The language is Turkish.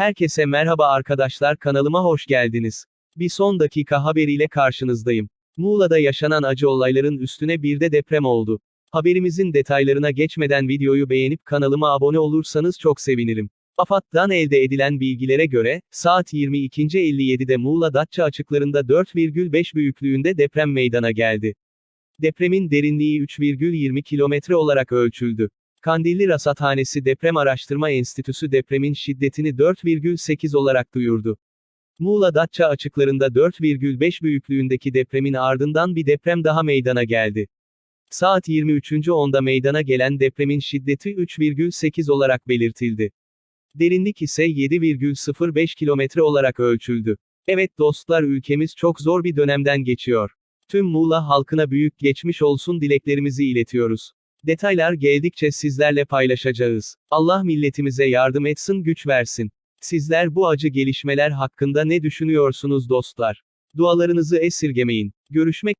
Herkese merhaba arkadaşlar kanalıma hoş geldiniz. Bir son dakika haberiyle karşınızdayım. Muğla'da yaşanan acı olayların üstüne bir de deprem oldu. Haberimizin detaylarına geçmeden videoyu beğenip kanalıma abone olursanız çok sevinirim. AFAD'dan elde edilen bilgilere göre, saat 22.57'de Muğla Datça açıklarında 4,5 büyüklüğünde deprem meydana geldi. Depremin derinliği 3,20 kilometre olarak ölçüldü. Kandilli Rasathanesi Deprem Araştırma Enstitüsü depremin şiddetini 4,8 olarak duyurdu. Muğla Datça açıklarında 4,5 büyüklüğündeki depremin ardından bir deprem daha meydana geldi. Saat 23.10'da meydana gelen depremin şiddeti 3,8 olarak belirtildi. Derinlik ise 7,05 kilometre olarak ölçüldü. Evet dostlar ülkemiz çok zor bir dönemden geçiyor. Tüm Muğla halkına büyük geçmiş olsun dileklerimizi iletiyoruz. Detaylar geldikçe sizlerle paylaşacağız. Allah milletimize yardım etsin güç versin. Sizler bu acı gelişmeler hakkında ne düşünüyorsunuz dostlar? Dualarınızı esirgemeyin. Görüşmek